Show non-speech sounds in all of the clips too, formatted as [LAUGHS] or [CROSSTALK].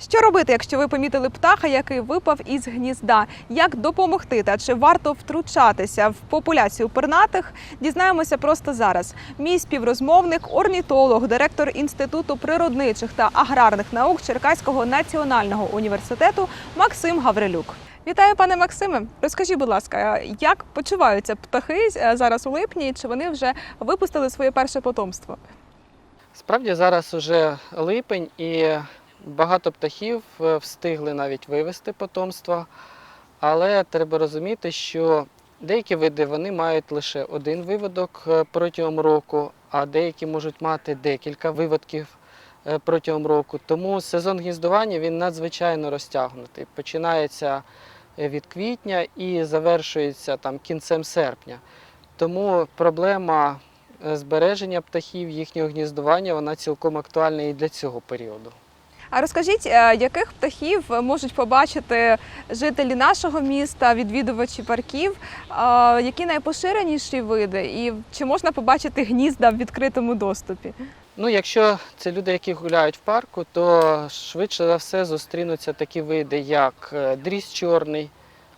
Що робити, якщо ви помітили птаха, який випав із гнізда? Як допомогти та чи варто втручатися в популяцію пернатих? Дізнаємося просто зараз. Мій співрозмовник, орнітолог, директор інституту природничих та аграрних наук Черкаського національного університету Максим Гаврилюк. Вітаю, пане Максиме. Розкажіть, будь ласка, як почуваються птахи е, зараз у липні? Чи вони вже випустили своє перше потомство? Справді зараз уже липень і багато птахів е, встигли навіть вивести потомство, але треба розуміти, що деякі види вони мають лише один виводок е, протягом року, а деякі можуть мати декілька виводків е, протягом року. Тому сезон гніздування він надзвичайно розтягнутий. Починається від квітня і завершується там кінцем серпня. Тому проблема збереження птахів, їхнього гніздування, вона цілком актуальна і для цього періоду. А розкажіть, е, яких птахів можуть побачити жителі нашого міста, відвідувачі парків? Які найпоширеніші види, і чи можна побачити гнізда в відкритому доступі? Ну, якщо це люди, які гуляють в парку, то швидше за все зустрінуться такі види, як е, дріс чорний,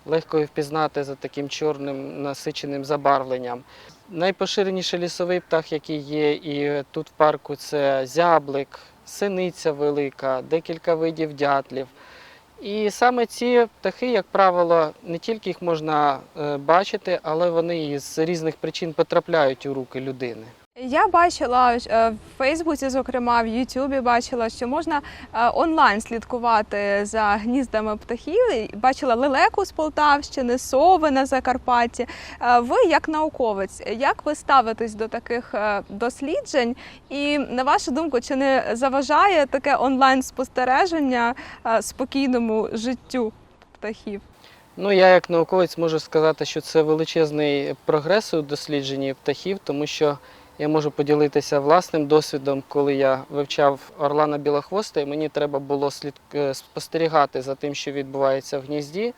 легко впізнати за таким чорним насиченим забарвленням. Найпоширеніший лісовий птах, який є і тут в парку, це зяблик, синиця велика, декілька видів дятлів. І саме ці птахи, як правило, не тільки їх можна е, бачити, але вони із різних причин потрапляють у руки людини. Я бачила е, в Фейсбуці, зокрема в Ютубі, бачила, що можна е, онлайн слідкувати за гніздами птахів. Бачила лелеку з Полтавщини, сови на Закарпатті. Е, Ви, як науковець, як ви ставитесь до таких досліджень? І на вашу думку, чи не заважає таке онлайн спостереження спокійному життю птахів? Ну, я як науковець можу сказати, що це величезний прогрес у дослідженні птахів, тому що я можу поділитися власним досвідом, коли я вивчав орлана білохвоста, і мені треба було е, спостерігати за тим, що відбувається в гнізді.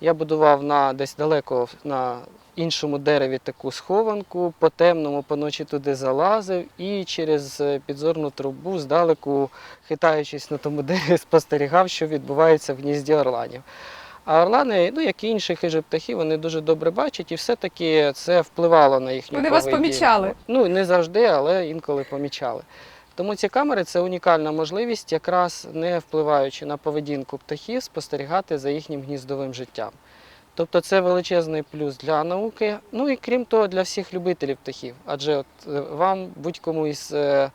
Я будував на десь далеко на іншому дереві таку схованку, по темному поночі туди залазив і через е, підзорну трубу здалеку, хитаючись на тому дереві, [LAUGHS] спостерігав, що відбувається в гнізді орланів. А орлани, ну як і інші хижі птахи, вони дуже добре бачать, і все-таки це впливало на їхню Вони вас помічали? Ну не завжди, але інколи помічали. Тому ці камери це унікальна можливість, якраз не впливаючи на поведінку птахів, спостерігати за їхнім гніздовим життям. Тобто це величезний плюс для науки, ну і крім того, для всіх любителів птахів. Адже от е, вам будь-кому із е,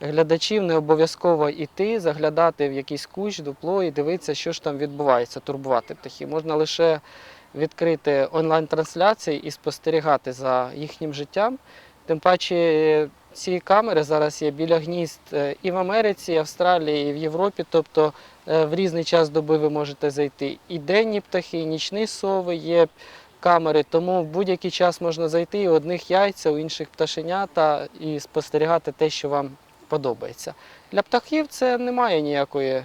глядачів не обов'язково йти, заглядати в якийсь кущ, дупло і дивитися, що ж там відбувається, турбувати птахів. Можна лише відкрити онлайн-трансляції і спостерігати за їхнім життям. Тим паче ці камери зараз є біля гнізд е, і в Америці, і в Австралії, і в Європі. Тобто е, в різний час доби ви можете зайти. І денні птахи, і нічні сови є камери, тому в будь-який час можна зайти у одних яйця, у інших пташенята і спостерігати те, що вам подобається. Для птахів це немає ніякої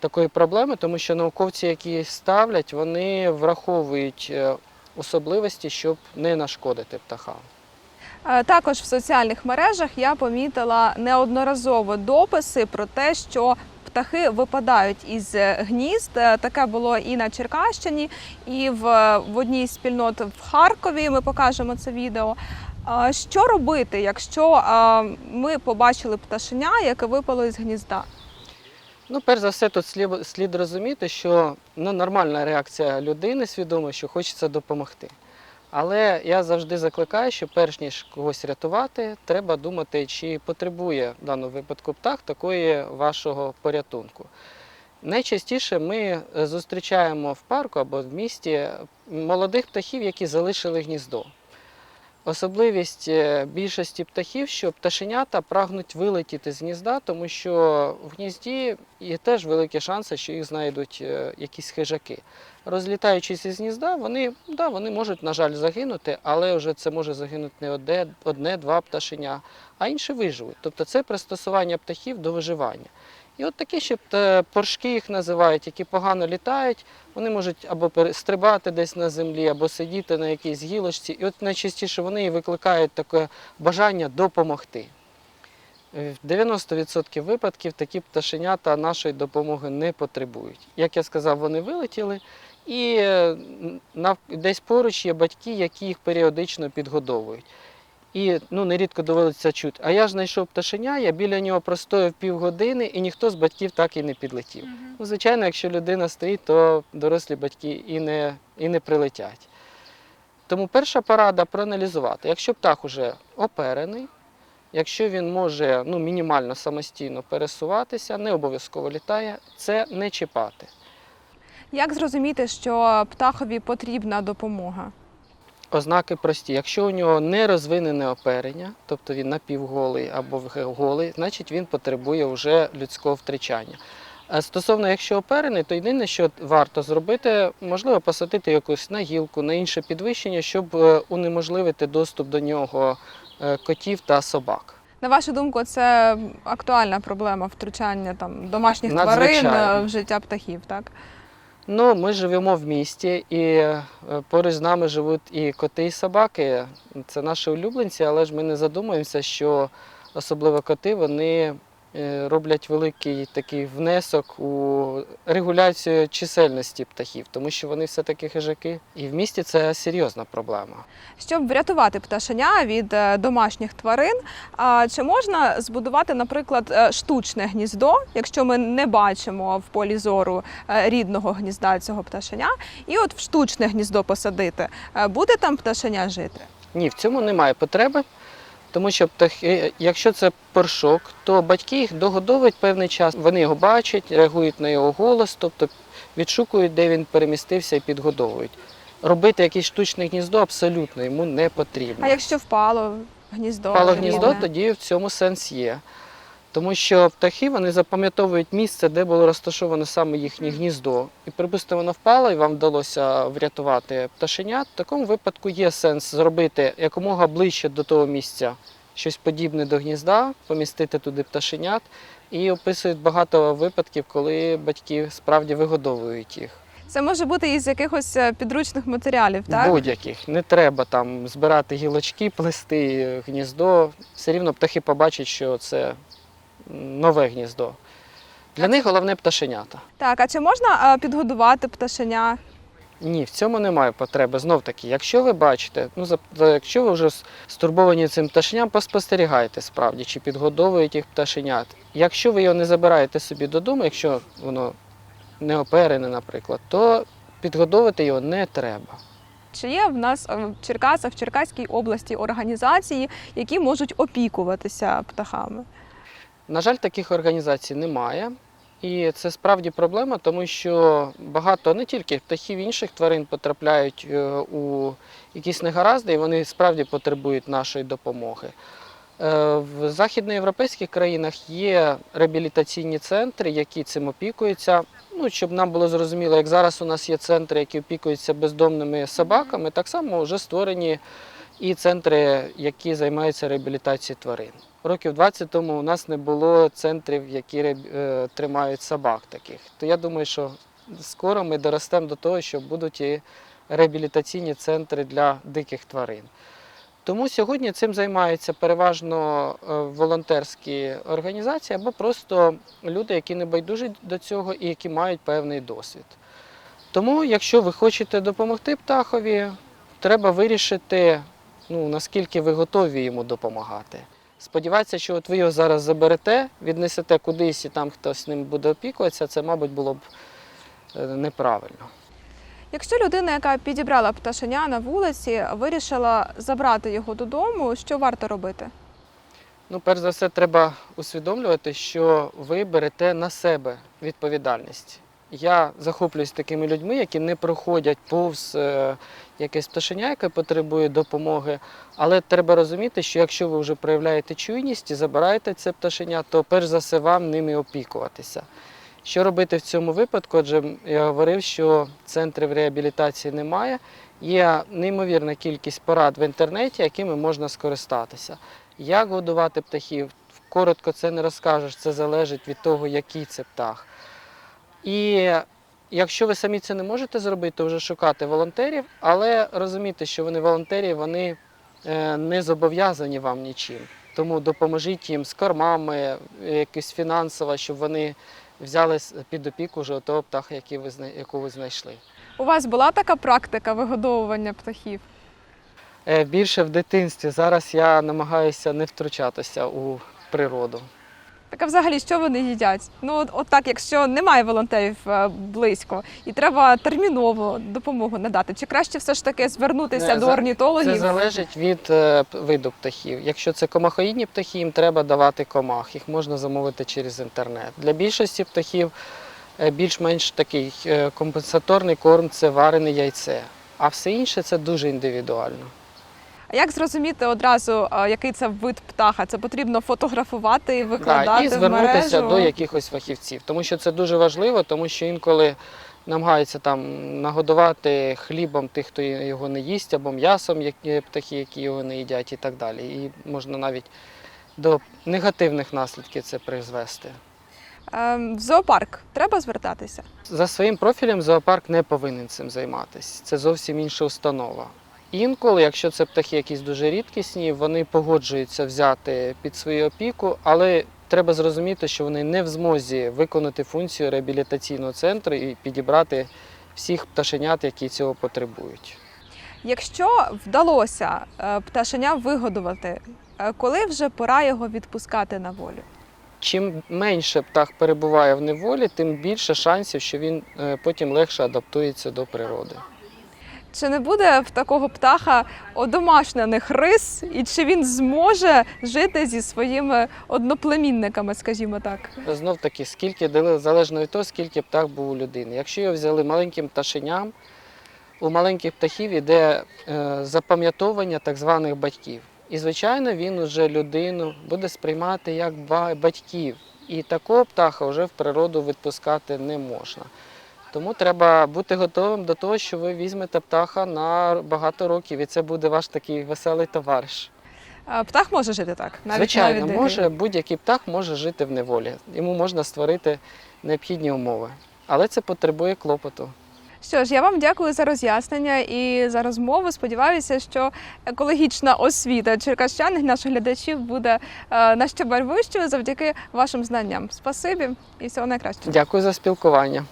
такої проблеми, тому що науковці, які ставлять, вони враховують е, особливості, щоб не нашкодити птахам. Е, Також в соціальних мережах я помітила неодноразово дописи про те, що птахи випадають із е, гнізд. Таке було і на Черкащині, і в, в одній з спільнот в Харкові. Ми покажемо це відео. Що робити, якщо ми побачили пташеня, яке випало із гнізда? Ну, перш за все, тут слід, розуміти, що ну, нормальна реакція людини свідомо, що хочеться допомогти. Але я завжди закликаю, що перш ніж когось рятувати, треба думати, чи потребує в даному випадку птах такої вашого порятунку. Найчастіше ми е, зустрічаємо в парку або в місті молодих птахів, які залишили гніздо. Особливість е, більшості птахів, що пташенята прагнуть вилетіти з гнізда, тому що в гнізді є теж великі шанси, що їх знайдуть е, якісь хижаки. Розлітаючись із гнізда, вони, да, вони можуть, на жаль, загинути, але вже це може загинути не одне, одне-два пташеня, а інші виживуть. Тобто це пристосування птахів до виживання. І от такі ще е, поршки їх називають, які погано літають, вони можуть або перестрибати десь на землі, або сидіти на якійсь гілочці. І от найчастіше вони викликають таке бажання допомогти. Е, В 90% випадків такі пташенята нашої допомоги не потребують. Як я сказав, вони вилетіли, і е, десь поруч є батьки, які їх періодично підгодовують. І ну, нерідко доводиться чути. А я ж знайшов пташеня, я біля нього простояв півгодини, і ніхто з батьків так і не підлетів. Ну, звичайно, якщо людина стоїть, то дорослі батьки і не, і не прилетять. Тому перша порада проаналізувати. Якщо птах уже оперений, якщо він може ну, мінімально самостійно пересуватися, не обов'язково літає, це не чіпати. Як зрозуміти, що птахові потрібна допомога? Ознаки прості. Якщо у нього не розвинене оперення, тобто він напівголий або голий, значить він потребує вже людського втручання. А Стосовно, якщо оперений, то єдине, що варто зробити, можливо, посадити якусь на гілку, на інше підвищення, щоб е, унеможливити доступ до нього е, котів та собак. На вашу думку, це актуальна проблема втручання там домашніх тварин е, в життя птахів, так? Ну, ми живемо в місті, і е, поруч з нами живуть і коти, і собаки. Це наші улюбленці, але ж ми не задумуємося, що особливо коти вони роблять великий такий внесок у регуляцію чисельності птахів, тому що вони все-таки хижаки. І в місті це серйозна проблема. Щоб врятувати пташеня від е, домашніх тварин, чи можна збудувати, наприклад, е, штучне гніздо, якщо ми не бачимо в полі зору е, рідного гнізда цього пташеня, і от в штучне гніздо посадити, Е, буде там пташеня жити? Ні, в цьому немає потреби, тому що птахи, якщо це поршок, то батьки їх догодовують певний час. Вони його бачать, реагують на його голос, тобто відшукують, де він перемістився і підгодовують. Робити якесь штучне гніздо абсолютно йому не потрібно. А якщо впало гніздо? Впало гніздо, тоді в цьому сенс є. Тому що птахи вони запам'ятовують місце, де було розташоване саме їхнє гніздо. І припустимо, воно впало, і вам вдалося врятувати пташенят. В такому випадку є сенс зробити якомога ближче до того місця щось подібне до гнізда, помістити туди пташенят. І описують багато випадків, коли батьки справді вигодовують їх. Це може бути із якихось е, підручних матеріалів, так? Будь-яких. Не треба там збирати гілочки, плести гніздо. Все рівно птахи побачать, що це нове гніздо. Для них головне пташенята. Так, а чи можна підгодувати пташеня? Ні, в цьому немає потреби. Знов таки, якщо ви бачите, ну якщо ви вже стурбовані цим пташеням, поспостерігайте справді, чи підгодовують їх пташенят. Якщо ви його не забираєте собі додому, якщо воно не оперене, наприклад, то підгодовувати його не треба. Чи є в нас е, в Черкасах, в Черкаській області організації, які можуть опікуватися птахами? На жаль, таких організацій немає. І це справді проблема, тому що багато не тільки птахів інших тварин потрапляють е, у якісь негаразди, і вони справді потребують нашої допомоги. Е, В західноєвропейських країнах є реабілітаційні центри, які цим опікуються. Ну, щоб нам було зрозуміло, як зараз у нас є центри, які опікуються бездомними собаками, так само вже створені і центри, які займаються реабілітацією тварин. Років 20 тому у нас не було центрів, які е, тримають собак таких. То я думаю, що скоро ми доростемо до того, що будуть і реабілітаційні центри для диких тварин. Тому сьогодні цим займаються переважно е, волонтерські організації або просто люди, які не байдужі до цього і які мають певний досвід. Тому, якщо ви хочете допомогти птахові, треба вирішити, ну, наскільки ви готові йому допомагати. Сподіватися, що от ви його зараз заберете, віднесете кудись і там хтось ним буде опікуватися, це, мабуть, було б е, неправильно. Якщо людина, яка підібрала пташеня на вулиці, вирішила забрати його додому, що варто робити? Ну, перш за все, треба усвідомлювати, що ви берете на себе відповідальність. Я захоплююсь такими людьми, які не проходять повз е, якесь пташеня, яке потребує допомоги. Але треба розуміти, що якщо ви вже проявляєте чуйність і забираєте це пташеня, то перш за все вам ними опікуватися. Що робити в цьому випадку? Адже я говорив, що центрів реабілітації немає. Є неймовірна кількість порад в інтернеті, якими можна скористатися. Як годувати птахів? Коротко це не розкажеш, це залежить від того, який це птах. І якщо ви самі це не можете зробити, то вже шукати волонтерів, але розумійте, що вони волонтери, вони е, не зобов'язані вам нічим. Тому допоможіть їм з кормами, якось фінансово, щоб вони взяли під опіку вже того птаха, який ви яку ви знайшли. У вас була така практика вигодовування птахів? Е, Більше в дитинстві. Зараз я намагаюся не втручатися у природу. Так а взагалі, що вони їдять? Ну, от, от так, якщо немає волонтерів е, близько, і треба терміново допомогу надати, чи краще все ж таки звернутися Не, до орнітологів? Це залежить від е, виду птахів. Якщо це комахоїдні птахи, їм треба давати комах. Їх можна замовити через інтернет. Для більшості птахів е, більш-менш такий е, компенсаторний корм це варене яйце. А все інше це дуже індивідуально. А як зрозуміти одразу, е, який це вид птаха? Це потрібно фотографувати і викладати Да, і в звернутися мережу? до якихось фахівців, тому що це дуже важливо, тому що інколи намагаються там нагодувати хлібом тих, хто його не їсть, або м'ясом які птахи, які його не їдять, і так далі. І можна навіть до негативних наслідків це призвести. Ем, В зоопарк треба звертатися. За своїм профілем зоопарк не повинен цим займатися. Це зовсім інша установа. Інколи, якщо це птахи якісь дуже рідкісні, вони погоджуються взяти під свою опіку, але треба зрозуміти, що вони не в змозі виконати функцію реабілітаційного центру і підібрати всіх пташенят, які цього потребують. Якщо вдалося е, пташеня вигодувати, е, коли вже пора його відпускати на волю? Чим менше птах перебуває в неволі, тим більше шансів, що він е, потім легше адаптується до природи. Чи не буде в такого птаха одомашнених рис, і чи він зможе жити зі своїми одноплемінниками, скажімо так? Знов таки, скільки залежно від того, скільки птах був у людини. Якщо його взяли маленьким пташеням, у маленьких птахів іде е, запам'ятовування так званих батьків. І, звичайно, він уже людину буде сприймати як батьків. І такого птаха вже в природу відпускати не можна. Тому треба бути готовим до того, що ви візьмете птаха на багато років, і це буде ваш такий веселий товариш. Птах може жити так, навіть Звичайно, навіть може будь-який птах може жити в неволі. Йому можна створити необхідні умови. Але це потребує клопоту. Що ж, я вам дякую за роз'яснення і за розмову. Сподіваюся, що екологічна освіта черкащан наших глядачів буде е, на щебель вищою завдяки вашим знанням. Спасибі і всього найкращого. Дякую за спілкування.